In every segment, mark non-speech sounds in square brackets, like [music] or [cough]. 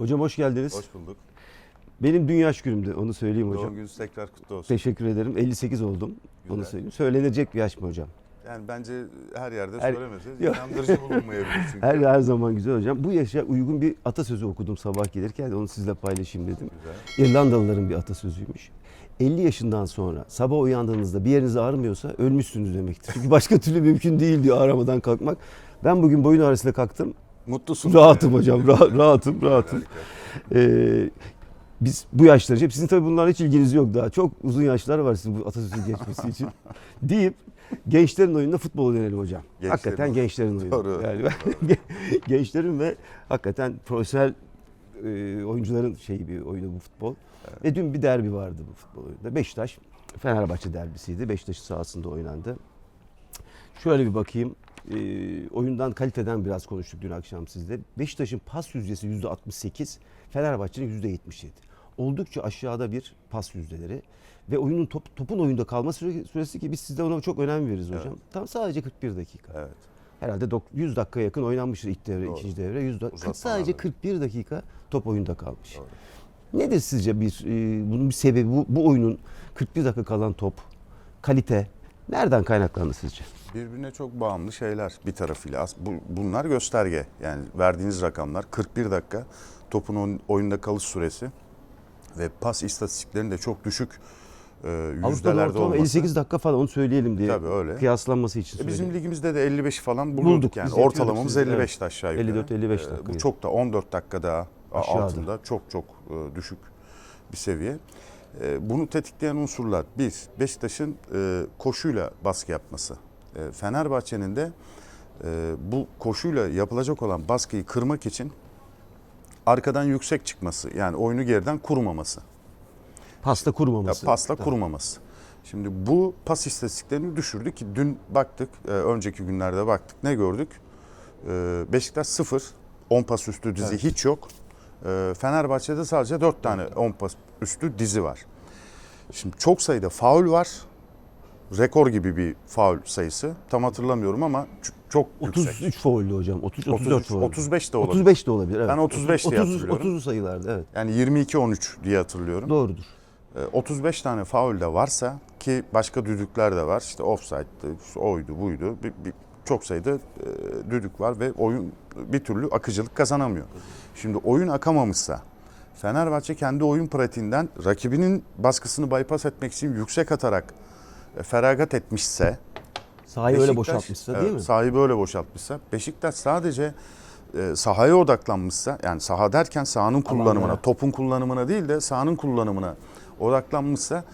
Hocam hoş geldiniz. Hoş bulduk. Benim dünya şükürümdü onu söyleyeyim hocam. Doğum gününüz tekrar kutlu olsun. Teşekkür ederim. 58 oldum. Onu Güzel. söyleyeyim. Söylenecek bir yaş mı hocam? Yani bence her yerde Her- söylemeseniz inandırıcı [laughs] bulunmayabilir çünkü. Her her zaman güzel hocam. Bu yaşa uygun bir atasözü okudum sabah gelirken. Onu sizle paylaşayım dedim. Güzel. İrlandalıların bir atasözüymüş. 50 yaşından sonra sabah uyandığınızda bir yeriniz ağrımıyorsa ölmüşsünüz demektir. Çünkü başka türlü mümkün değil diyor ağramadan kalkmak. Ben bugün boyun ağrısıyla kalktım. Mutlusunuz. Rahatım hocam. ra- rahatım, rahatım. Ee, biz bu yaşlar hep sizin tabii bunlarla hiç ilginiz yok daha. Çok uzun yaşlar var sizin bu atasözü geçmesi için. [laughs] Deyip gençlerin oyununa futbol dönelim hocam. Gençlerin hakikaten oyunu. gençlerin oyunu. Doğru. Yani ben- [laughs] gençlerin ve hakikaten profesyonel e, oyuncuların şeyi bir oyunu bu futbol. Ve dün bir derbi vardı bu futbol oyununda. Beşiktaş Fenerbahçe derbisiydi. Beşiktaş'ın sahasında oynandı. Şöyle bir bakayım. E, oyundan kaliteden biraz konuştuk dün akşam sizle. Beşiktaş'ın pas yüzdesi %68, Fenerbahçe'nin %77. Oldukça aşağıda bir pas yüzdeleri ve oyunun top, topun oyunda kalma süre- süresi ki biz sizde ona çok önem veririz hocam. Evet. Tam sadece 41 dakika. Evet. Herhalde dok- 100 dakika yakın oynanmıştır ilk devre, Doğru. ikinci devre. 100 dakika. Sadece da. 41 dakika top oyunda kalmış. Doğru. Nedir sizce bir e, bunun bir sebebi bu, bu oyunun 41 dakika kalan top, kalite nereden kaynaklandı sizce? Birbirine çok bağımlı şeyler bir tarafıyla. Bu, bunlar gösterge. Yani verdiğiniz rakamlar 41 dakika topun oyun- oyunda kalış süresi ve pas istatistiklerinin de çok düşük e, yüzdelerde olması. 58 dakika falan onu söyleyelim diye. Tabii öyle. Kıyaslanması için E, Bizim söyleyeyim. ligimizde de 55 falan Bulduk, buluyorduk yani. biz Ortalamamız sizde, 55 evet. aşağı yukarı. 54-55 E, dakika. Bu çok da 14 dakika daha Aşağıda. altında çok çok e, düşük bir seviye. E, Bunu tetikleyen unsurlar bir Beşiktaş'ın e, koşuyla baskı yapması. E, Fenerbahçe'nin de e, bu koşuyla yapılacak olan baskıyı kırmak için arkadan yüksek çıkması yani oyunu geriden kurmaması. Pasta Ya kurmaması. pasla Tabii. kurmaması. Şimdi bu pas istatistiklerini düşürdü ki dün baktık, önceki günlerde baktık. Ne gördük? Beşiktaş 0, 10 pas üstü dizi Evet. hiç yok. E, Fenerbahçe'de sadece 4 tane 10 pas üstü dizi var. Şimdi çok sayıda faul var. Rekor gibi bir faul sayısı. Tam hatırlamıyorum ama çok yüksek. 33 faullü hocam. 30 34 33, faullü. 35 de olabilir. 35 de olabilir. Evet. Ben 35 diye 30, hatırlıyorum. 30'lu sayılardı evet. Yani 22-13 diye hatırlıyorum. Doğrudur. E, 35 tane faul de varsa ki başka düdükler de var. İşte offside'dı, oydu, buydu. Bir, bir- çok sayıda e, düdük var ve oyun bir türlü akıcılık kazanamıyor. Şimdi oyun akamamışsa Fenerbahçe kendi oyun pratiğinden rakibinin baskısını bypass etmek için yüksek atarak e, feragat etmişse Sahayı öyle boşaltmışsa değil mi? Sahayı böyle boşaltmışsa Beşiktaş sadece e, sahaya odaklanmışsa yani saha derken sahanın kullanımına, Alanlara. topun kullanımına değil de sahanın kullanımına odaklanmışsa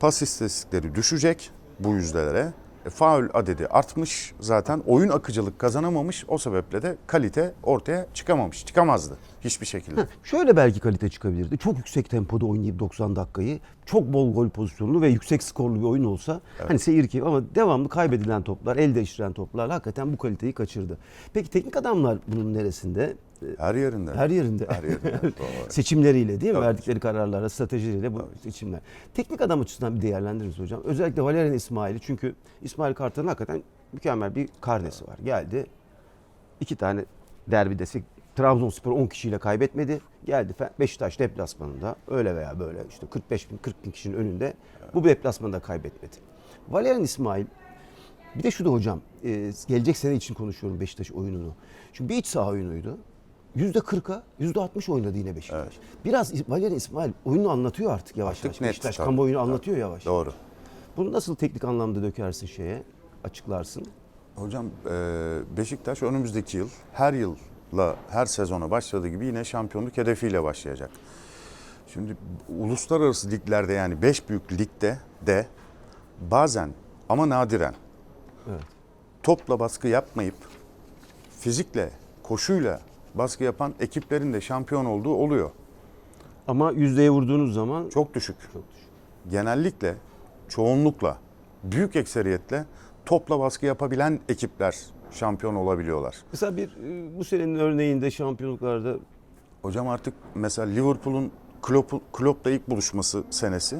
pas istatistikleri düşecek bu yüzdelere. E, faul adedi artmış zaten. Oyun akıcılık kazanamamış. O sebeple de kalite ortaya çıkamamış çıkamazdı hiçbir şekilde. Şöyle belki kalite çıkabilirdi. Çok yüksek tempoda oynayıp 90 dakikayı çok bol gol pozisyonlu ve yüksek skorlu bir oyun olsa hani seyir keyfi ama devamlı kaybedilen toplar, el değiştiren toplarla hakikaten bu kaliteyi kaçırdı. Peki teknik adamlar bunun neresinde? Her yerinde. Her yerinde. Her yerinde. [laughs] Doğru. Seçimleriyle değil mi? Tabii. Verdikleri kararlarla, stratejileriyle bu seçimler. Teknik adam açısından bir değerlendiririz hocam. Özellikle Valerian İsmail'i çünkü İsmail Kartal'ın hakikaten mükemmel bir karnesi var. Geldi iki tane derbi desek Trabzonspor 10 kişiyle kaybetmedi. Geldi Beşiktaş deplasmanında öyle veya böyle işte 45 bin 40 bin kişinin önünde bu deplasmanda kaybetmedi. Valerian İsmail bir de şu da hocam e, gelecek sene için konuşuyorum Beşiktaş oyununu. Çünkü bir iç saha oyunuydu. %40'a %60 oynadı yine Beşiktaş. Biraz İs- Valerian İsmail oyunu anlatıyor artık yavaş Artık yavaş. net, Beşiktaş tabii. kamuoyunu anlatıyor yavaş. Doğru. Bunu nasıl teknik anlamda dökersin şeye, açıklarsın? Hocam e, Beşiktaş önümüzdeki yıl her yılla her sezona başladığı gibi yine şampiyonluk hedefiyle başlayacak. Şimdi uluslararası liglerde yani 5 büyük ligde de bazen ama nadiren Evet. topla baskı yapmayıp fizikle, koşuyla baskı yapan ekiplerin de şampiyon olduğu oluyor. Ama yüzdeye vurduğunuz zaman Çok düşük. çok düşük. Genellikle, çoğunlukla, büyük ekseriyetle topla baskı yapabilen ekipler şampiyon olabiliyorlar. Mesela bir e, bu senenin örneğinde şampiyonluklarda Hocam artık mesela Liverpool'un Klopp, Klopp'la ilk buluşması senesi.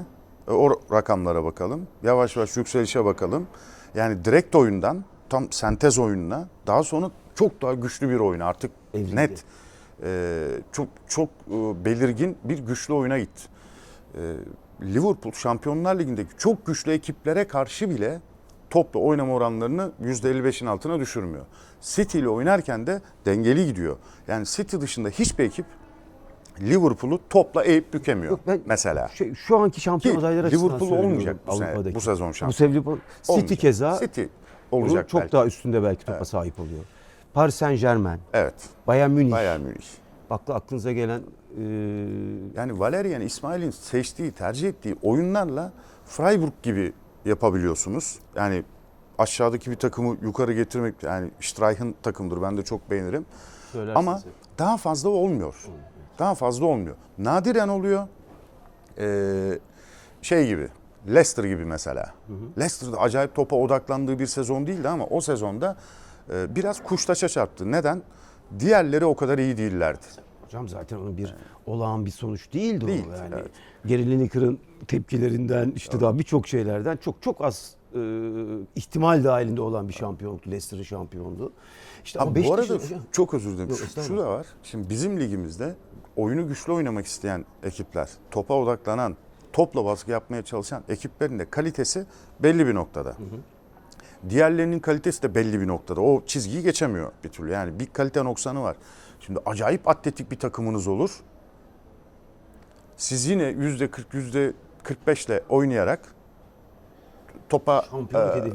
E, O rakamlara bakalım. Yavaş yavaş yükselişe bakalım. Yani direkt oyundan tam sentez oyununa daha sonra çok daha güçlü bir oyun artık Evrildi. net e, çok çok e, belirgin bir güçlü oyuna gitti. E, Liverpool Şampiyonlar Ligi'ndeki çok güçlü ekiplere karşı bile topla oynama oranlarını %55'in altına düşürmüyor. City ile oynarken de dengeli gidiyor. Yani City dışında hiçbir ekip Liverpool'u topla eğip bükemiyor Yok, ben- mesela. Şey, şu anki şampiyon Ki adayları Liverpool olmayacak bu, sene- bu sezon Bu şampiyon. sebebi City Olmayacak. keza City olacak çok belki. daha üstünde belki topa sahip oluyor. Paris Saint Germain, Evet. Bayern Münih. Bayern Münih. Aklı aklınıza gelen e, Yani Valerian İsmail'in seçtiği, tercih ettiği oyunlarla Freiburg gibi yapabiliyorsunuz. Yani aşağıdaki bir takımı yukarı getirmek yani Streich'ın takımdır ben de çok beğenirim. söylersiniz. Ama daha fazla olmuyor. Daha fazla olmuyor. Nadiren oluyor. Ee, şey gibi Leicester gibi mesela. Leicester'da acayip topa odaklandığı bir sezon değildi ama o sezonda e, biraz kuştaşa çarptı. Neden? Diğerleri o kadar iyi değillerdi. Hocam zaten onun bir olağan bir sonuç değildi Değil, o. Yani evet. Gary Lineker'ın tepkilerinden işte daha birçok şeylerden çok çok az e, ihtimal dahilinde olan bir şampiyonluktu. Leicester'ın şampiyonluğu. İşte ama Ama bu arada Beşiktaş'ın- çok özür dilerim. Yok, Şu, şu da var. Şimdi bizim ligimizde oyunu güçlü oynamak isteyen ekipler, topa odaklanan, topla baskı yapmaya çalışan ekiplerin de kalitesi belli bir noktada. Diğerlerinin kalitesi de belli bir noktada. O çizgiyi geçemiyor bir türlü. Yani bir kalite noksanı var. Şimdi acayip atletik bir takımınız olur. Siz yine yüzde 40, yüzde 45 ile oynayarak topa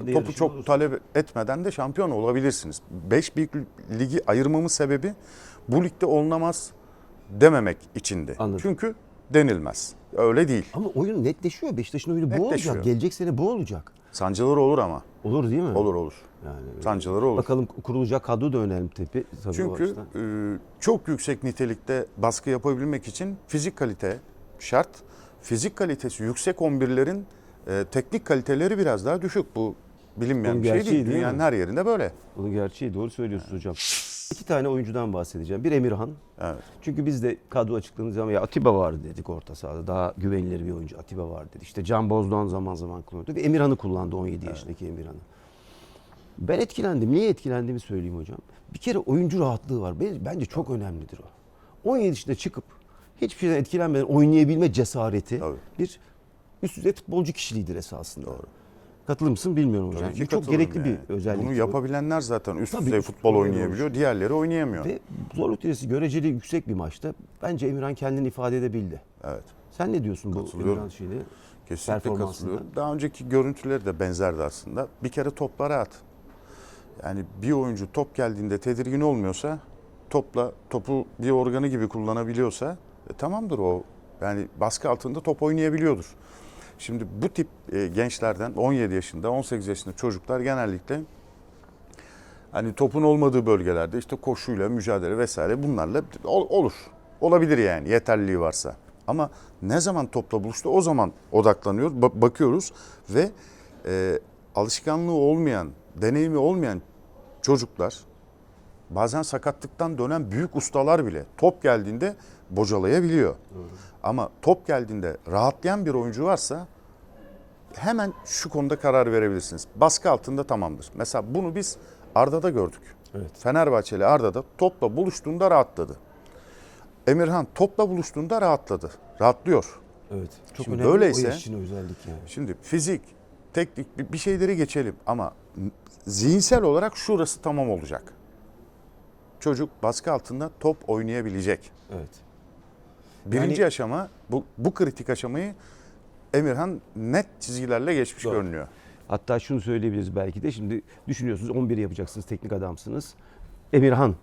e, topu çok olursunuz. talep etmeden de şampiyon olabilirsiniz. 5 büyük ligi ayırmamın sebebi bu ligde olunamaz dememek içindi. Anladım. Çünkü denilmez. Öyle değil. Ama oyun netleşiyor. Beşiktaş'ın oyunu bu Netleşiyor. olacak. Gelecek sene bu olacak. Sancıları olur ama. Olur değil mi? Olur olur. Yani Sancıları olur. Bakalım kurulacak kadro da önemli tabii. tabii Çünkü e, çok yüksek nitelikte baskı yapabilmek için fizik kalite şart. Fizik kalitesi yüksek 11'lerin e, teknik kaliteleri biraz daha düşük. Bu bilinmeyen Bunun bir şey değil. değil mi? Dünyanın her yerinde böyle. Bunun gerçeği doğru söylüyorsunuz hocam. İki tane oyuncudan bahsedeceğim. Bir Emirhan. Evet. Çünkü biz de kadro açıkladığımız zaman ya Atiba vardı dedik orta sahada. Daha güvenilir bir oyuncu Atiba var dedik. İşte Can Bozdoğan zaman zaman kullanıyordu. Ve Emirhan'ı kullandı 17 yaşındaki Emirhan'ı. Ben etkilendim. Niye etkilendiğimi söyleyeyim hocam. Bir kere oyuncu rahatlığı var. Ben- Bence çok önemlidir o. 17 yaşında çıkıp hiçbir şeyden etkilenmeden oynayabilme cesareti Tabii. bir üst düzey futbolcu kişiliğidir esasında. Doğru. Katılır mısın bilmiyorum hocam. Bu çok gerekli yani. bir özellik. Bunu bu. yapabilenler zaten üst Tabii, düzey futbol oynayabiliyor. Diğerleri oynayamıyor. Ve zorluk derecesi göreceli yüksek bir maçta bence Emirhan kendini ifade edebildi. Evet. Sen ne diyorsun bu. Emirhan şeyine? Kesinlikle katılıyorum. Daha önceki görüntüleri de benzerdi aslında. Bir kere toplara at. Yani bir oyuncu top geldiğinde tedirgin olmuyorsa, topla topu bir organı gibi kullanabiliyorsa e, tamamdır o. Yani baskı altında top oynayabiliyordur. Şimdi bu tip e, gençlerden 17 yaşında, 18 yaşında çocuklar genellikle hani topun olmadığı bölgelerde işte koşuyla, mücadele vesaire bunlarla ol- olur. Olabilir yani yeterliliği varsa. Ama ne zaman topla buluştu o zaman odaklanıyor, ba- bakıyoruz ve e, alışkanlığı olmayan, deneyimi olmayan çocuklar bazen sakatlıktan dönen büyük ustalar bile top geldiğinde bocalayabiliyor. Ama top geldiğinde rahatlayan bir oyuncu varsa hemen şu konuda karar verebilirsiniz. Baskı altında tamamdır. Mesela bunu biz Arda'da gördük. Evet. Fenerbahçeli Arda'da topla buluştuğunda rahatladı. Emirhan topla buluştuğunda rahatladı. Rahatlıyor. Evet. Çok Şimdi önemli böyleyse- o yaş için özellik yani. Şimdi fizik, teknik bir- bir şeyleri geçelim ama zihinsel olarak şurası tamam olacak. Çocuk baskı altında top oynayabilecek. Evet. Birinci Yani- aşama bu, bu kritik aşamayı Emirhan net çizgilerle geçmiş Doğru. görünüyor. Hatta şunu söyleyebiliriz belki de. Şimdi düşünüyorsunuz 11 yapacaksınız teknik adamsınız. Emirhan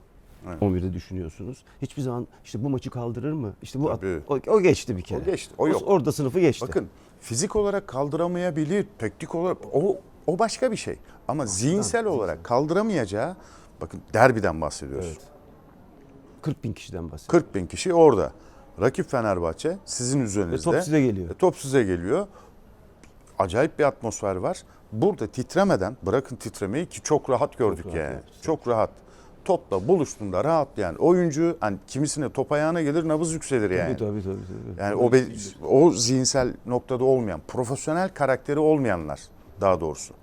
Evet. 11'de düşünüyorsunuz. Hiçbir zaman işte bu maçı kaldırır mı? İşte bu at- Tabii. o, o geçti bir kere. O geçti, o yok. Orada sınıfı geçti. Bakın fizik olarak kaldıramayabilir, teknik olarak o o başka bir şey. Ama zihinsel olarak kaldıramayacağı bakın derbiden bahsediyoruz. Evet. 40 bin kişiden bahsediyoruz. 40 bin kişi orada. Rakip Fenerbahçe sizin Ve üzerinizde. top size geliyor. E, top size geliyor. Acayip bir atmosfer var. Burada titremeden bırakın titremeyi ki çok rahat gördük rahat, yani. evet. Çok rahat. Topla buluştuğunda rahatlayan oyuncu hani kimisine top ayağına gelir nabız yükselir yani. Tabii tabii tabii. tabii. Yani o be- o zihinsel noktada olmayan, profesyonel karakteri olmayanlar daha doğrusu.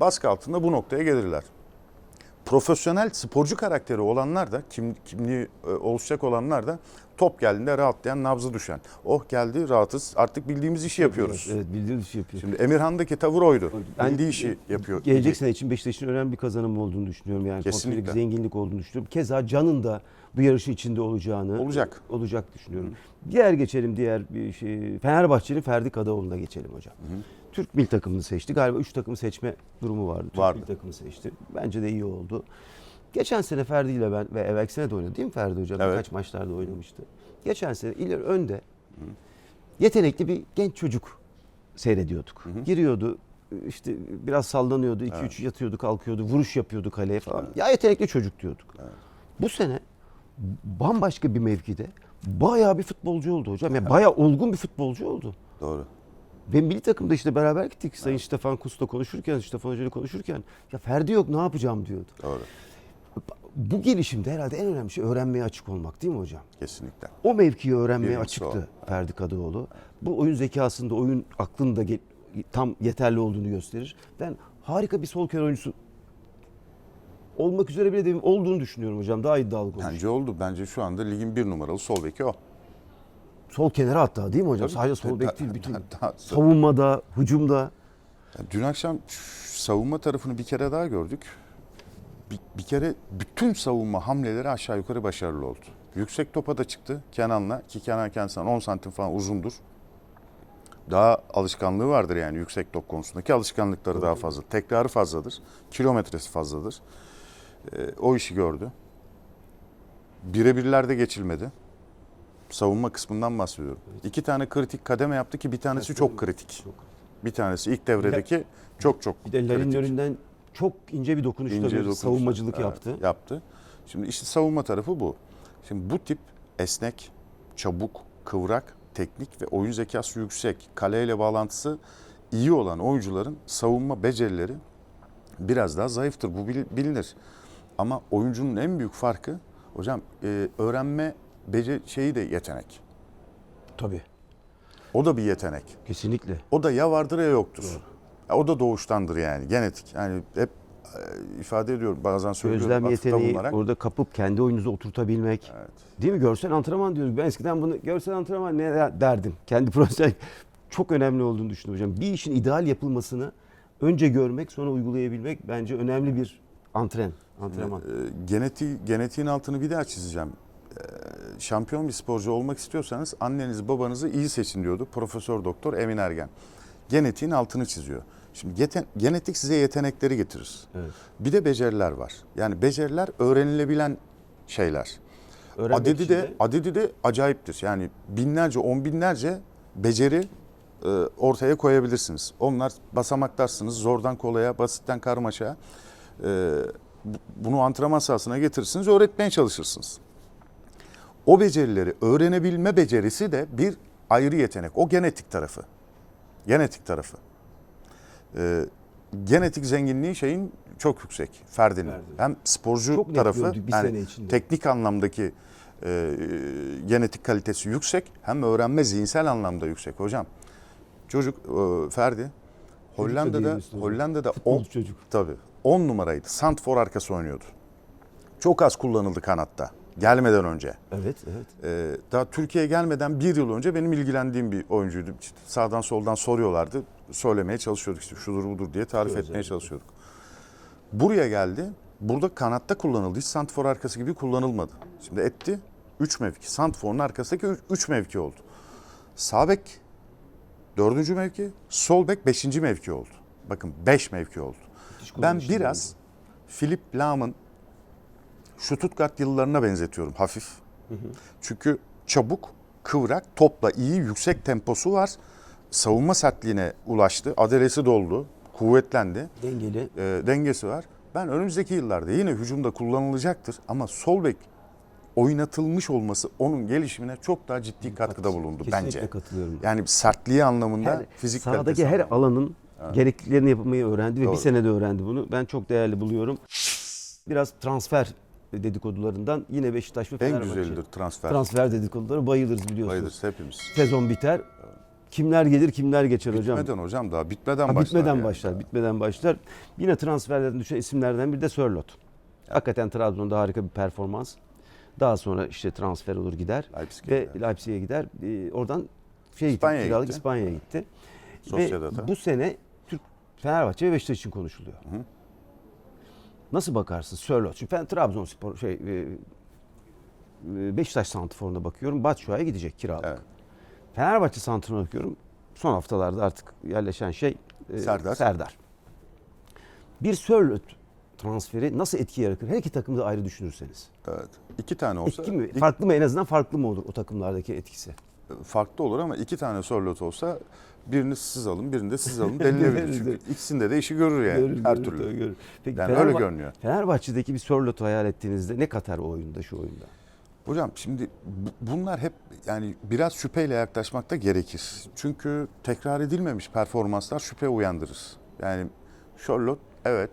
Baskı altında bu noktaya gelirler. Profesyonel sporcu karakteri olanlar da kim, kimliği e, oluşacak olanlar da top geldiğinde rahatlayan, nabzı düşen. Oh geldi rahatız artık bildiğimiz işi yapıyoruz. Evet bildiğiniz işi yapıyor. Şimdi Emirhan'daki tavır oydu. Ben- Bildiği işi yapıyor. Gelecek sene için Beşiktaş'ın önemli bir kazanım olduğunu düşünüyorum. Yani. Kesinlikle. zenginlik olduğunu düşünüyorum. Keza Can'ın da bu yarışın içinde olacağını Olacak. olacak düşünüyorum. Diğer geçelim diğer bir şey. Fenerbahçe'nin Ferdi Kadıoğlu'na geçelim hocam. Türk mil takımını seçti. Galiba 3 takımı seçme durumu vardı. Türk Vardı. mil takımı seçti. Bence de iyi oldu. Geçen sene Ferdi ile ben ve evvelki sene de oynadı değil mi Ferdi hocam? Evet. Birkaç maçlarda oynamıştı. Geçen sene ileri önde yetenekli bir genç çocuk seyrediyorduk. Giriyordu işte biraz sallanıyordu, 2-3 yatıyordu, kalkıyordu, vuruş yapıyordu kaleye falan. Ya yetenekli çocuk diyorduk. Bu sene bambaşka bir mevkide bayağı bir futbolcu oldu hocam. Yani bayağı olgun bir futbolcu oldu. Doğru. Ve milli takımda işte beraber gittik. Sayın Stefan Kusta konuşurken, Stefan Hoca ile konuşurken ya Ferdi yok ne yapacağım diyordu. Doğru. Bu gelişimde herhalde en önemli şey öğrenmeye açık olmak değil mi hocam? Kesinlikle. O mevkiyi öğrenmeye Birincisi açıktı Ferdi Kadıoğlu. Bu oyun zekasında, oyun aklında tam yeterli olduğunu gösterir. Ben harika bir sol kenar oyuncusu olmak üzere bile değil, olduğunu düşünüyorum hocam. Daha iddialı konuşuyorum. Bence oldu. Bence şu anda ligin bir numaralı sol beki o. Sol kenara hatta değil mi hocam? Tabii. Sadece sol bek değil, bütün da- da- savunmada, hücumda. Dün akşam savunma tarafını bir kere daha gördük. Bir, bir kere bütün savunma hamleleri aşağı yukarı başarılı oldu. Yüksek topa da çıktı Kenan'la ki Kenan kendisi 10 santim falan uzundur. Daha alışkanlığı vardır yani yüksek top konusundaki alışkanlıkları daha fazla. Tekrarı fazladır. Kilometresi fazladır. Ee, o işi gördü. Birebirlerde geçilmedi. Savunma kısmından bahsediyorum. İki tane kritik kademe yaptı ki bir tanesi çok kritik. Bir tanesi ilk devredeki çok çok Bir de kritik. önünden çok ince bir dokunuşla İnce bir dokunuşla, savunmacılık evet, yaptı. Yaptı. Şimdi işte savunma tarafı bu. Şimdi bu tip esnek, çabuk, kıvrak, teknik ve oyun zekası yüksek, kaleyle bağlantısı iyi olan oyuncuların savunma becerileri biraz daha zayıftır. Bu bil- bilinir. Ama oyuncunun en büyük farkı hocam e, öğrenme bece şeyi de yetenek. Tabii. O da bir yetenek. Kesinlikle. O da ya vardır ya yoktur. Ya o da doğuştandır yani genetik. Yani hep e, ifade ediyorum bazen söylüyorum. Gözlem yeteneği, bulunarak. orada kapıp kendi oyununuzu oturtabilmek. Evet. Değil mi? Görsel antrenman diyorduk. Ben eskiden bunu görsel antrenman ne derdim. Kendi [laughs] profesyonel çok önemli olduğunu düşünüyorum hocam. Bir işin ideal yapılmasını önce görmek, sonra uygulayabilmek bence önemli bir antren, antrenman. E, geneti, genetiğin altını bir daha çizeceğim. E, şampiyon bir sporcu olmak istiyorsanız annenizi babanızı iyi seçin diyordu Profesör Doktor Emin Ergen. Genetiğin altını çiziyor. Şimdi yeten- genetik size yetenekleri getirir. Evet. Bir de beceriler var. Yani beceriler öğrenilebilen şeyler. Öğrenmek Adedi için de, adedi de acayiptir. Yani binlerce, on binlerce beceri e, ortaya koyabilirsiniz. Onlar basamaklarsınız zordan kolaya, basitten karmaşa. E, bunu antrenman sahasına getirirsiniz, öğretmeye çalışırsınız. O becerileri öğrenebilme becerisi de bir ayrı yetenek. O genetik tarafı. Genetik tarafı. E, genetik zenginliği şeyin çok yüksek. Ferdi'nin. Ferdi. Hem sporcu Çok tarafı, yani teknik anlamdaki e, genetik kalitesi yüksek hem öğrenme zihinsel anlamda yüksek hocam. Çocuk e, Ferdi Hollanda'da. Hollanda'da 10 çocuk. tabii 10 numaraydı. Santfor arkası oynuyordu. Çok az kullanıldı kanatta gelmeden önce. Evet, evet. Ee, daha Türkiye'ye gelmeden bir yıl önce benim ilgilendiğim bir oyuncuydu. İşte sağdan soldan soruyorlardı. Söylemeye çalışıyorduk işte şudur budur diye tarif Çok etmeye çalışıyorduk. Buraya geldi. Burada kanatta kullanıldı. Hiç santfor arkası gibi kullanılmadı. Şimdi etti 3 mevki. Santfor'un arkasındaki 3 mevki oldu. Sağ bek 4. mevki, sol bek 5. mevki oldu. Bakın 5 mevki oldu. Müthiş Ben biraz Philip Lahm'ın Stuttgart yıllarına benzetiyorum hafif. Çünkü çabuk, kıvrak, topla iyi, yüksek temposu var. Savunma sertliğine ulaştı. Adalesi doldu, kuvvetlendi. Dengeli. e, dengesi var. Ben önümüzdeki yıllarda yine hücumda kullanılacaktır ama sol bek oynatılmış olması onun gelişimine çok daha ciddi katkıda bulundu Kesinlikle bence. katılıyorum. Yani sertliği anlamında Her, fizik kalitesi her anlamında. alanın gerekliliklerini yapmayı öğrendi ve Doğru. bir senede öğrendi bunu. Ben çok değerli buluyorum. Biraz transfer dedikodularından yine Beşiktaş ve en Fenerbahçe. güzelidir transfer. Transfer dedikoduları bayılırız biliyorsunuz. Bayılırız hepimiz. Sezon biter. Kimler gelir kimler geçer hocam. Bitmeden hocam daha bitmeden Ha, başlar. bitmeden yani. başlar, bitmeden başlar. Yine transferlerden düşen isimlerden biri de Sörlot. Hakikaten Trabzon'da harika bir performans. Daha sonra işte transfer olur gider Leipzig'e ve gider. Leipzig'e gider. Ee, oradan şey İspanya'ya gitti. İspanya'ya gitti. Sociedad'a. Ve bu sene Fenerbahçe ve Beşiktaş için konuşuluyor. Nasıl bakarsın Sörloth? Çünkü ben Trabzonspor şey e, e, Beşiktaş santrforuna bakıyorum. Batshuayi gidecek kiralık. Evet. Fenerbahçe santrforuna bakıyorum. Son haftalarda artık yerleşen şey e, Serdar. Serdar. Bir Sörloth transferi nasıl etki yaratır? Her iki takımı da ayrı düşünürseniz. Evet. İki tane olsa Etki mi? ilk- Farklı mı? En azından farklı mı olur o takımlardaki etkisi? farklı olur ama iki tane Sörloth olsa birini siz alın, birini de siz alın [laughs] denilebilir. Çünkü ikisinde de işi görür yani Görür, her görür, türlü. görür. Peki Yani Fenerbah- öyle görünüyor. Fenerbahçe'deki bir Sörloth'u hayal ettiğinizde ne katar o oyunda, şu oyunda? Hocam şimdi bu- bunlar hep yani biraz şüpheyle yaklaşmakta gerekir. Çünkü tekrar edilmemiş performanslar şüphe uyandırır. Yani Charlotte evet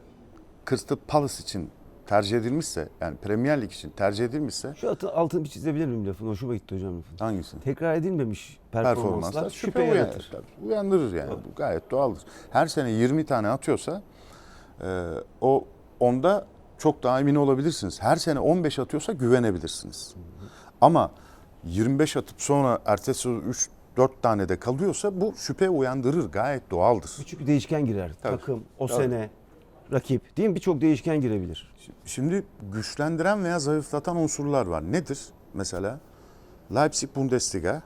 Crystal Palace için tercih edilmişse yani Premier Lig için tercih edilmişse Şu atı, altını bir çizebilir miyim lafını? Hoşuma gitti hocam lafın. hangisi? Tekrar edilmemiş performanslar, Performanslar şüphe, şüphe, uyan- yaratır. tabii, uyandırır yani. Bu gayet doğaldır. Her sene 20 tane atıyorsa e, o onda çok daha emin olabilirsiniz. Her sene 15 atıyorsa güvenebilirsiniz. Ama 25 atıp sonra ertesi 3 4 tane de kalıyorsa bu şüphe uyandırır. Gayet doğaldır. Küçük bir değişken girer. Tabii. Takım, o Tabii. sene, rakip. Değil mi? Birçok değişken girebilir. Şimdi güçlendiren veya zayıflatan unsurlar var. Nedir? Mesela Leipzig Bundesliga,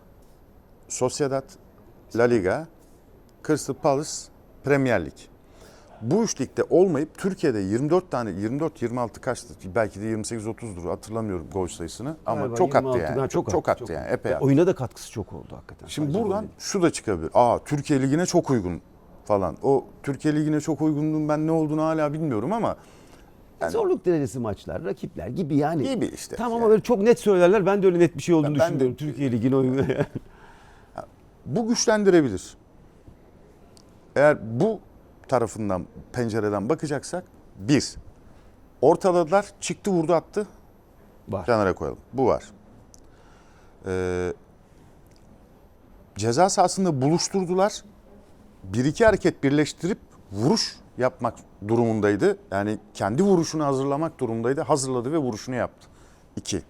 Sociedad La Liga, Crystal Palace Premier Lig. Bu üç ligde olmayıp Türkiye'de 24 tane 24 26 kaçtı? Belki de 28 30'dur hatırlamıyorum gol sayısını ama Galiba çok attı 26 yani. Ha, çok, çok attı yani epey attı. Oyuna da katkısı çok oldu hakikaten. Şimdi Sadece buradan şu da çıkabilir. Aa Türkiye Ligi'ne çok uygun falan. O Türkiye Ligi'ne çok uygunluğun ben ne olduğunu hala bilmiyorum ama yani- Zorluk derecesi maçlar, rakipler gibi yani. gibi işte. Tamam ama Yani. böyle çok net söylerler. Ben de öyle net bir şey olduğunu Ben- ben de- düşünmüyorum. Türkiye Ligi'nin oyunu. Bu güçlendirebilir. Eğer bu tarafından pencereden bakacaksak bir, ortaladılar çıktı vurdu attı Var. kenara koyalım. Bu var. Ee, ceza sahasında buluşturdular. Bir iki hareket birleştirip vuruş yapmak durumundaydı. Yani kendi vuruşunu hazırlamak durumundaydı. Hazırladı ve vuruşunu yaptı. İki.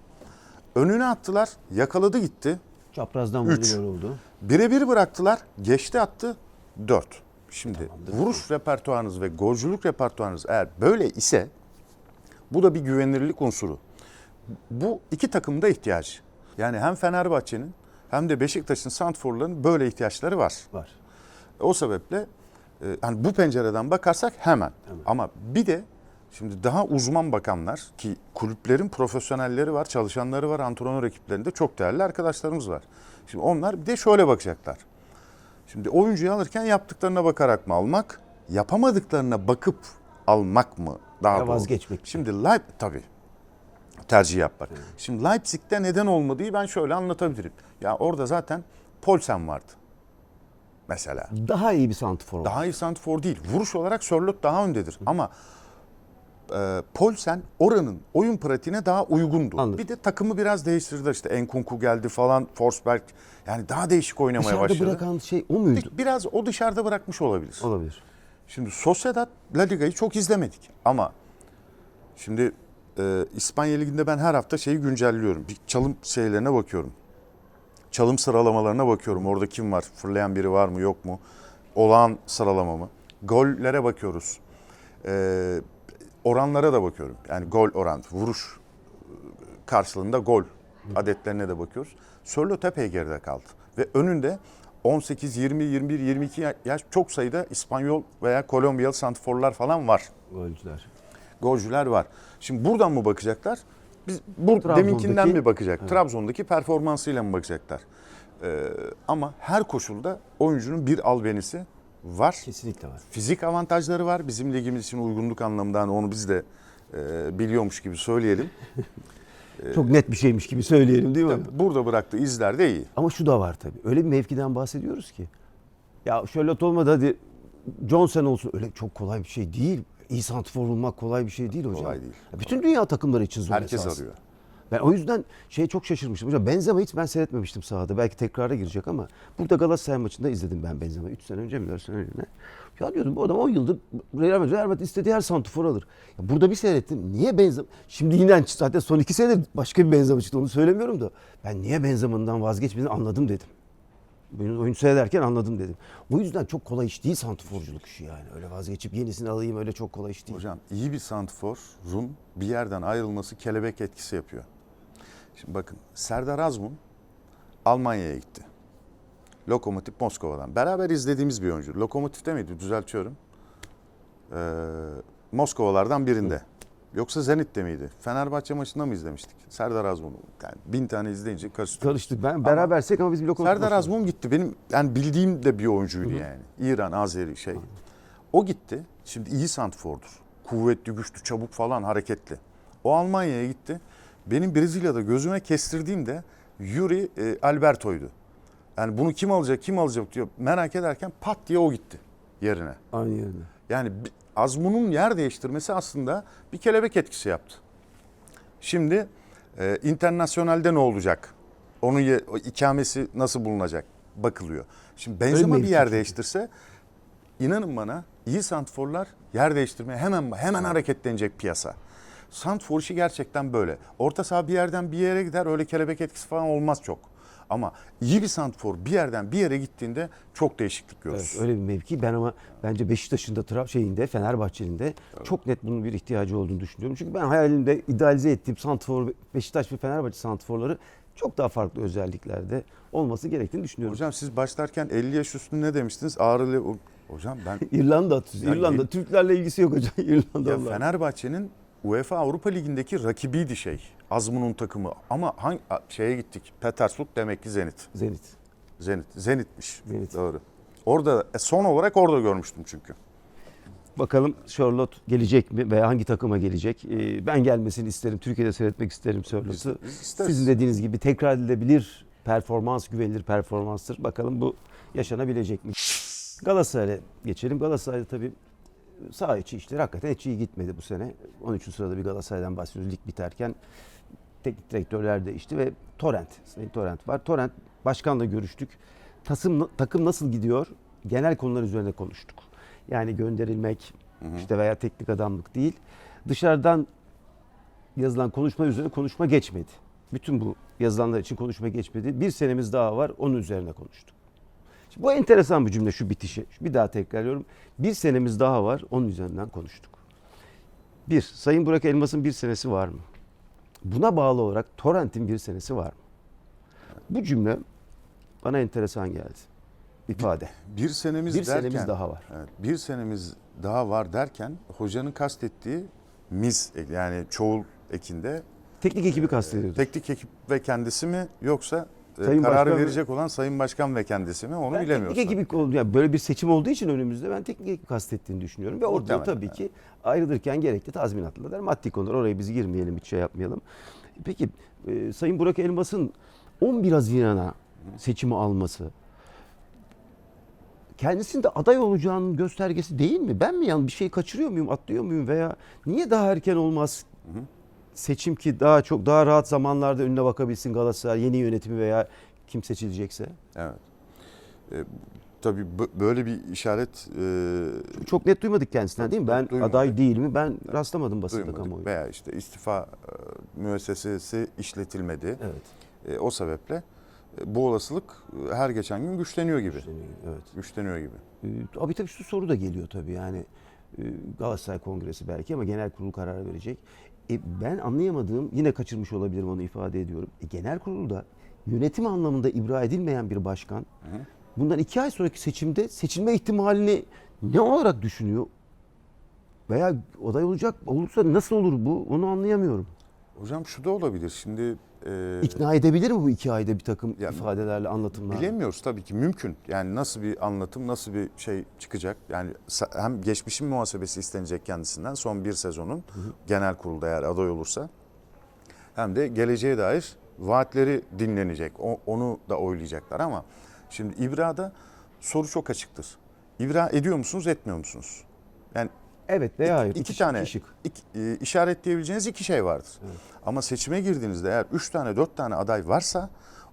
Önüne attılar. Yakaladı gitti. Çaprazdan vurdu oldu. Birebir bıraktılar. Geçti attı. 4. Şimdi vuruş repertuarınız ve golcülük repertuarınız eğer böyle ise bu da bir güvenilirlik unsuru. Bu iki takımın da ihtiyacı. Yani hem Fenerbahçe'nin hem de Beşiktaş'ın santforlarının böyle ihtiyaçları var. Var. O sebeple e, hani bu pencereden bakarsak hemen. Hemen. Ama bir de şimdi daha uzman bakanlar ki kulüplerin profesyonelleri var, çalışanları var, antrenör ekiplerinde çok değerli arkadaşlarımız var. Şimdi onlar bir de şöyle bakacaklar. Şimdi oyuncuyu alırken yaptıklarına bakarak mı almak, yapamadıklarına bakıp almak mı daha Ya vazgeçmek? Şimdi Leip tabii tercih yapmak. Şimdi Leipzig'te neden olmadığı ben şöyle anlatabilirim. Ya orada zaten Polsen vardı. Mesela. Daha iyi bir santifor. Daha iyi santrfor değil. Vuruş olarak Sörloth daha öndedir. Ama e, Polsen oranın oyun pratiğine daha uygundu. Anladım. Bir de takımı biraz değiştirdiler. İşte Enkunku geldi falan, Forsberg. Yani daha değişik oynamaya Dışarıda başladı. bırakan şey o muydu? Bir- Biraz o dışarıda bırakmış olabilir. Olabilir. Şimdi Sociedad La Liga'yı çok izlemedik. Ama şimdi e, İspanya Ligi'nde ben her hafta şeyi güncelliyorum. Bir çalım şeylerine bakıyorum. Çalım sıralamalarına bakıyorum. Orada kim var? Fırlayan biri var mı yok mu? Olağan sıralama mı? Gollere bakıyoruz. E, oranlara da bakıyorum. Yani gol oran, vuruş karşılığında gol adetlerine de bakıyoruz. Sörloth epey geride kaldı. Ve önünde 18, 20, 21, 22 yaş çok sayıda İspanyol veya Kolombiyalı santrforlar falan var. Golcüler. Golcüler var. Şimdi buradan mı bakacaklar? Biz bu deminkinden mi bakacak? Trabzon'daki performansıyla mı bakacaklar? Ee, ama her koşulda oyuncunun bir albenisi var. Kesinlikle var. Fizik avantajları var. Bizim ligimiz için uygunluk anlamından onu biz de e, biliyormuş gibi söyleyelim. [laughs] Çok net bir şeymiş gibi söyleyelim değil mi? Burada bıraktığı izler de iyi. Ama şu da var tabii. Öyle bir mevkiden bahsediyoruz ki. Ya Charlotte olmadı hadi Johnson olsun. Öyle çok kolay bir şey değil. İyi santifor olmak kolay bir şey değil hocam. Kolay değil. Bütün dünya takımları için zor Herkes esas. arıyor. Ben o yüzden şeye çok şaşırmıştım. Hocam Benzema hiç ben seyretmemiştim sahada. Belki tekrara girecek ama burada Galatasaray maçında izledim ben Benzema. 3 sene önce mi 4 sene önce ne? Ya diyordum bu adam 10 yıldır Real Madrid, Real Madrid istediği her santifor alır. Ya burada bir seyrettim. Niye Benzema? Şimdi yine zaten son 2 senedir başka bir Benzema çıktı onu söylemiyorum da. Ben niye Benzema'dan vazgeçmediğini anladım dedim. Oyun, oyun anladım dedim. O yüzden çok kolay iş değil santiforculuk işi yani. Öyle vazgeçip yenisini alayım öyle çok kolay iş değil. Hocam iyi bir santrforun bir yerden ayrılması kelebek etkisi yapıyor. Şimdi bakın Serdar Azmun Almanya'ya gitti. Lokomotiv Moskova'dan. Beraber izlediğimiz bir oyuncu. Lokomotiv'te miydi? Düzeltiyorum. Ee, Moskovalardan birinde. Yoksa Zenit'te miydi? Fenerbahçe maçında mı izlemiştik? Serdar Azmun'u. Yani bin tane izleyince karıştı. Karıştık. Ben berabersek ama biz bir lokomotif Serdar. Azmun gitti. Benim yani bildiğim de bir oyuncuydu yani. İran, Azeri şey. O gitti. Şimdi iyi santfordur. Kuvvetli, güçlü, çabuk falan hareketli. O Almanya'ya gitti. Benim Brezilya'da gözüme kestirdiğimde Yuri e, Alberto'ydu. Yani bunu kim alacak, kim alacak diyor. Merak ederken pat diye o gitti yerine. Aynı yerine. Yani Azmun'un yer değiştirmesi aslında bir kelebek etkisi yaptı. Şimdi e, internasyonelde ne olacak? Onun ye- ikamesi nasıl bulunacak? Bakılıyor. Şimdi Benzema bir yer değiştirse inanın bana iyi santforlar yer değiştirmeye hemen hemen hareketlenecek piyasa. Santfor işi gerçekten böyle. Orta saha bir yerden bir yere gider öyle kelebek etkisi falan olmaz çok. Ama iyi bir santfor bir yerden bir yere gittiğinde çok değişiklik görürüz. Evet, öyle bir mevki. Ben ama bence Beşiktaş'ın da Trab şeyinde, Fenerbahçe'nin de çok net bunun bir ihtiyacı olduğunu düşünüyorum. Çünkü ben hayalimde idealize ettiğim santifor, Beşiktaş ve Fenerbahçe santiforları çok daha farklı özelliklerde olması gerektiğini düşünüyorum. Hocam siz başlarken 50 yaş üstü ne demiştiniz? Ağrılı. Hocam ben [laughs] İrlanda, Ya İrlanda. Türklerle ilgisi yok hocam. [laughs] İrlanda. Fenerbahçe'nin UEFA Avrupa Ligi'ndeki rakibiydi şey. Azmun'un takımı. Ama hangi şeye gittik? Petersburg demek ki Zenit. Zenit. Zenit. Zenit'miş. Zenit. Doğru. Orada e, son olarak orada görmüştüm çünkü. Bakalım Charlotte gelecek mi veya hangi takıma gelecek? Ee, ben gelmesini isterim. Türkiye'de seyretmek isterim Charlotte'u. Sizin dediğiniz gibi tekrar edilebilir performans, güvenilir performanstır. Bakalım bu yaşanabilecek mi? Galatasaray'a geçelim. Galatasaray'da tabii sağ içi işleri hakikaten hiç iyi gitmedi bu sene. 13. sırada bir Galatasaray'dan bahsediyoruz lig biterken. Teknik direktörler değişti ve Torrent, Sayın Torrent var. Torrent başkanla görüştük. Tasım, takım nasıl gidiyor? Genel konular üzerine konuştuk. Yani gönderilmek işte veya teknik adamlık değil. Dışarıdan yazılan konuşma üzerine konuşma geçmedi. Bütün bu yazılanlar için konuşma geçmedi. Bir senemiz daha var onun üzerine konuştuk. Şimdi bu enteresan bir cümle şu bitişi. Bir daha tekrarlıyorum. Bir senemiz daha var onun üzerinden konuştuk. Bir, Sayın Burak Elmas'ın bir senesi var mı? Buna bağlı olarak Torrent'in bir senesi var mı? Bu cümle bana enteresan geldi. İfade. Bir senemiz Bir derken, senemiz daha var. Evet, bir senemiz daha var derken hocanın kastettiği miz yani çoğul ekinde Teknik ekibi kastediyordu. teknik ekip ve kendisi mi yoksa Sayın kararı Başkan ve- verecek olan Sayın Başkan ve kendisi mi onu Ben bilemiyoruz. teknik ekip oldu. Yani böyle bir seçim olduğu için önümüzde ben teknik ekip kastettiğini düşünüyorum. Ve orada tabii ki ayrılırken gerekli tazminatlılar. Maddi konular oraya biz girmeyelim hiç şey yapmayalım. Peki e, Sayın Burak Elmas'ın 11 Haziran'a seçimi alması kendisinde aday olacağının göstergesi değil mi? Ben mi yani bir şey kaçırıyor muyum, atlıyor muyum veya niye daha erken olmaz? Seçim ki daha çok daha rahat zamanlarda önüne bakabilsin Galatasaray yeni yönetimi veya kim seçilecekse. Evet. E, tabii bö- böyle bir işaret e, Çok net duymadık kendisinden değil mi? Ben Duymadık. aday değil mi? Ben rastlamadım basında duymadık kamuoyu. veya işte istifa e, müessesesi işletilmedi. Evet. E, o sebeple e, bu olasılık e, her geçen gün güçleniyor gibi. Evet. Güçleniyor gibi. Ee, Abi tabii şu soru da geliyor tabii yani e, Galatasaray Kongresi belki ama genel kurul karar verecek. E, ben anlayamadığım yine kaçırmış olabilirim onu ifade ediyorum. E, genel kurulda yönetim anlamında ibra edilmeyen bir başkan bundan iki ay sonraki seçimde seçilme ihtimalini ne olarak düşünüyor? Veya aday olacak olursa nasıl olur bu? Onu anlayamıyorum. Hocam şu da olabilir. Şimdi e, İkna edebilir mi bu iki ayda bir takım Ya, ifadelerle, anlatımlarla? bilemiyoruz tabii ki mümkün. Yani nasıl bir anlatım, nasıl bir şey çıkacak? Yani hem geçmişin muhasebesi istenecek kendisinden son bir sezonun genel kurulda eğer aday olursa hem de geleceğe dair vaatleri dinlenecek. O- onu da oylayacaklar ama şimdi İbra'da soru çok açıktır. İbra ediyor musunuz, etmiyor musunuz? Yani Evet veya hayır. İki İki- tane iki şık. iki- e, işaretleyebileceğiniz iki şey vardır. Ama seçime girdiğinizde eğer üç tane dört tane aday varsa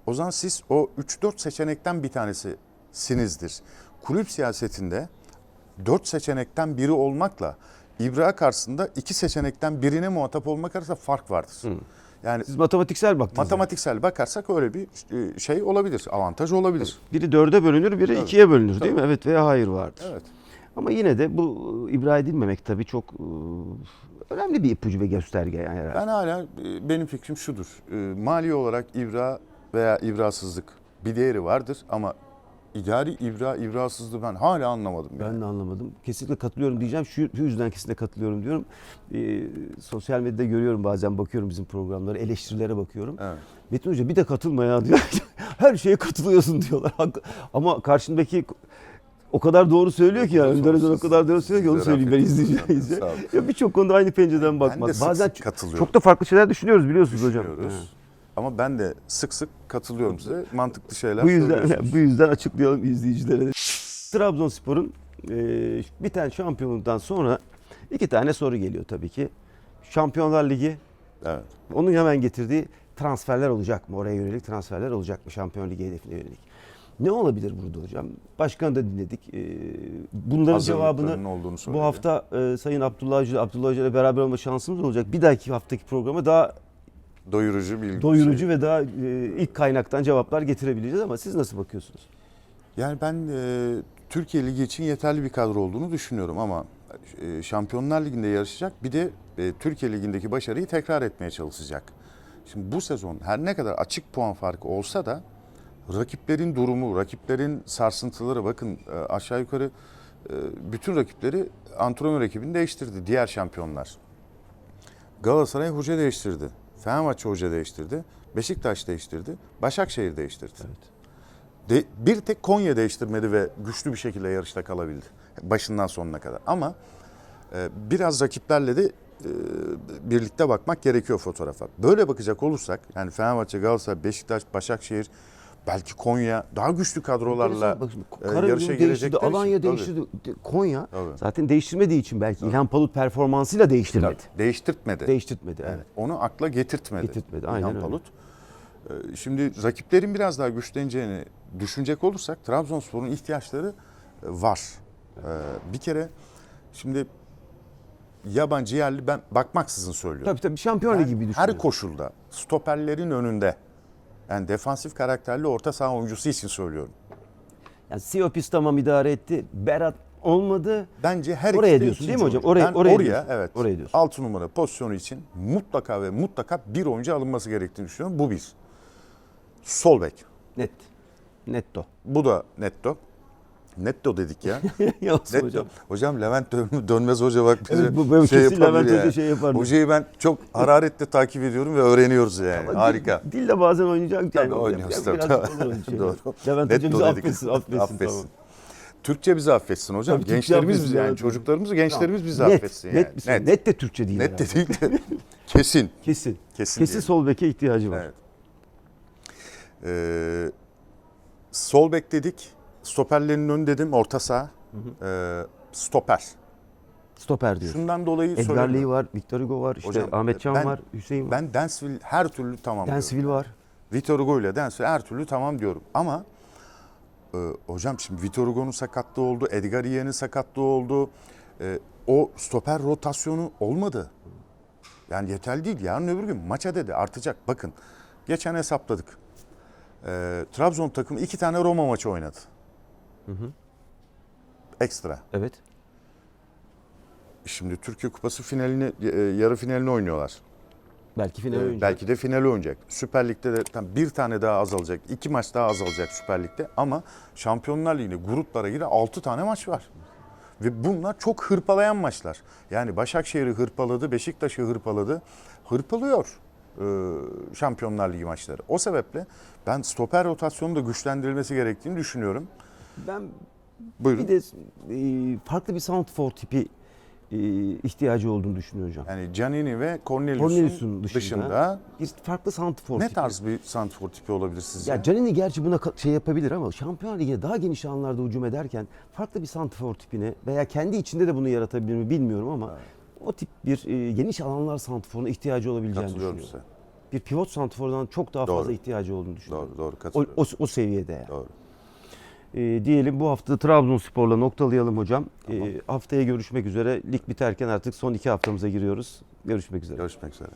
o zaman siz o üç dört seçenekten bir tanesisinizdir. Kulüp siyasetinde dört seçenekten biri olmakla İbra karşısında iki seçenekten birine muhatap olmak arasında fark vardır. Yani Siz matematiksel baktınız. matematiksel bakarsak öyle bir e, şey olabilir, avantaj olabilir. Biri dörde bölünür, biri ikiye bölünür değil mi? Evet veya hayır vardır. Evet. Ama yine de bu e, ibra edilmemek tabii çok e, önemli bir ipucu ve gösterge yani herhalde. Ben hala e, benim fikrim şudur. Mali olarak ibra veya ibrasızlık bir değeri vardır ama idari ibra ibrasızlığı ben hala anlamadım. yani. Ben de anlamadım. Kesinlikle katılıyorum diyeceğim. Şu, şu yüzden kesinlikle katılıyorum diyorum. Ee, sosyal medyada görüyorum bazen bakıyorum bizim programlara, eleştirilere bakıyorum. Evet. Metin Hoca bir de katılma ya [laughs] diyor. Her şeye katılıyorsun diyorlar. Ama karşındaki o kadar doğru söylüyor ki ya. Önder Özen o kadar doğru söylüyor ki onu söyleyeyim ben izleyeceğiz. Ya birçok konuda aynı pencereden bakmaz. sık Bazen sık katılıyorum. çok da farklı şeyler düşünüyoruz biliyorsunuz hocam. Düşünüyoruz. Ama ben de sık sık katılıyorum size. Mantıklı şeyler Bu yüzden söylüyorsunuz. [laughs] bu yüzden açıklayalım izleyicilere. Trabzonspor'un e, bir tane şampiyonluktan sonra iki tane soru geliyor tabii ki. Şampiyonlar Ligi Evet. onun hemen getirdiği transferler olacak mı? Oraya yönelik transferler olacak mı? Şampiyon Ligi hedefine yönelik. Ne olabilir burada hocam? Başkanı da dinledik. E, bunların cevabını bu hafta e, Sayın Abdullah Avcı, Abdullah Hoca ile beraber olma şansımız olacak. Bir dahaki haftaki programa daha doyurucu bilgi. doyurucu şey. ve daha e, ilk kaynaktan cevaplar getirebileceğiz ama siz nasıl bakıyorsunuz? Yani ben e, Türkiye Ligi için yeterli bir kadro olduğunu düşünüyorum ama e, Şampiyonlar Ligi'nde yarışacak bir de e, Türkiye Ligi'ndeki başarıyı tekrar etmeye çalışacak. Şimdi bu sezon her ne kadar açık puan farkı olsa da rakiplerin durumu, rakiplerin sarsıntıları bakın e, aşağı yukarı e, bütün rakipleri antrenör ekibini değiştirdi diğer şampiyonlar. Galatasaray hoca değiştirdi. Fenerbahçe hoca değiştirdi. Beşiktaş değiştirdi. Başakşehir değiştirdi. De, bir tek Konya değiştirmedi ve güçlü bir şekilde yarışta kalabildi. Başından sonuna kadar. Ama e, biraz rakiplerle de e, birlikte bakmak gerekiyor fotoğrafa. Böyle bakacak olursak yani Fenerbahçe, Galatasaray, Beşiktaş, Başakşehir, belki Konya daha güçlü kadrolarla Bak şimdi, e, yarışa için- Alanya Tabii. değiştirdi, de- Konya Tabii. zaten değiştirmediği için belki İlhan Palut performansıyla değiştirmedi. Değiştirtmedi. Değiştirtmedi evet. Evet. Onu akla getirtmedi. Getirtmedi, aynen İlhan öyle. Palut. Ee, Şimdi rakiplerin biraz daha güçleneceğini düşünecek olursak Trabzonspor'un ihtiyaçları e, var. Ee, Bir kere şimdi yabancı yerli ben bakmaksızın söylüyorum. Tabii tabii şampiyon ligi gibi düşünüyorum. her koşulda stoperlerin önünde yani defansif karakterli orta saha oyuncusu için söylüyorum. yani Siopis tamam idare etti. Berat olmadı. Bence her Oraya diyorsun değil mi hocam? Oraya- Ben oraya oraya diyorsun. evet. Oraya diyorsun. 6 numara pozisyonu için mutlaka ve mutlaka bir oyuncu alınması gerektiğini düşünüyorum. Bu bir. Sol bek. Net. Netto. Bu da netto. Netto dedik ya. [laughs] Yansın netto. hocam. Hocam. Levent Dön- Dönmez Hoca bak bize Evet, bu- bu kesin yapabilir Levent Hoca yani. şey yapar. Hocayı ben çok hararetle takip ediyorum ve öğreniyoruz yani. Ama Harika. Dil, dille bazen oynayacak. Tabii oynuyoruz tabii. Öyle şeyler. Doğru. Levent Netto Hoca bizi dedik. affetsin, affetsin, tamam. Türkçe bizi affetsin hocam. Tabii, Türkçe Gençlerimiz affetsin, bizi yani evet. çocuklarımız, gençlerimiz bizi net, affetsin yani. net, bir şey. net. de Türkçe değil. Net herhalde. de değil de [laughs] kesin. Kesin. Kesin, Kesin diyelim. sol beke ihtiyacı var. Evet. Ee, sol bek dedik. Stoperlerin önü dedim. Orta saha. Ee, stoper. Stoper diyorsun. Şundan dolayı Edgar söylemiyorum. Lee var, Victor Hugo var, işte Hocam, Ahmet Can ben- var, Hüseyin var. Ben Dansville her türlü tamam diyorum. Densville var. Vitor Hugo ile Dansville her türlü tamam diyorum. Ama e, hocam şimdi Vitor Hugo'nun sakatlığı oldu. Edgar Iye'nin sakatlığı oldu. E, o stoper rotasyonu olmadı. Yani yeterli değil. Yarın öbür gün maça dedi artacak. Bakın geçen hesapladık. E, Trabzon takımı iki tane Roma maçı oynadı. Ekstra. Evet. Şimdi Türkiye Kupası finalini, e, yarı finalini oynuyorlar. Belki final Ee, oynayacak. Belki de finali oynayacak. Süper Lig'de de tam bir tane daha azalacak. iki maç daha azalacak Süper Lig'de. Ama Şampiyonlar Ligi'ne gruplara göre 6 tane maç var. Ve bunlar çok hırpalayan maçlar. Yani Başakşehir'i hırpaladı, Beşiktaş'ı hırpaladı. Hırpalıyor e, Şampiyonlar Ligi maçları. O sebeple ben stoper rotasyonu da güçlendirilmesi gerektiğini düşünüyorum. Ben Buyurun. bir de e, farklı bir sound for tipi e, ihtiyacı olduğunu düşünüyor hocam. Yani Canini ve Cornelius'un Cornelius'un dışında, dışında bir farklı santrfor ne tipi. tarz bir santrfor tipi olabilir sizce? Ya Canini gerçi buna ka- şey yapabilir ama Şampiyon Ligi'ne daha geniş alanlarda hücum ederken farklı bir santrfor tipine veya kendi içinde de bunu yaratabilir mi bilmiyorum ama o tip bir e, geniş alanlar santrforuna ihtiyacı olabileceğini Katılıyorum düşünüyorum. size. Bir pivot santrfordan çok daha Doğru. fazla ihtiyacı olduğunu düşünüyorum. Doğru, doğru O, katılıyorum. o, o seviyede yani. Doğru. E, diyelim bu hafta Trabzonspor'la noktalayalım hocam. Tamam. E, haftaya görüşmek üzere. Lig biterken artık son iki haftamıza giriyoruz. Görüşmek üzere. Görüşmek üzere.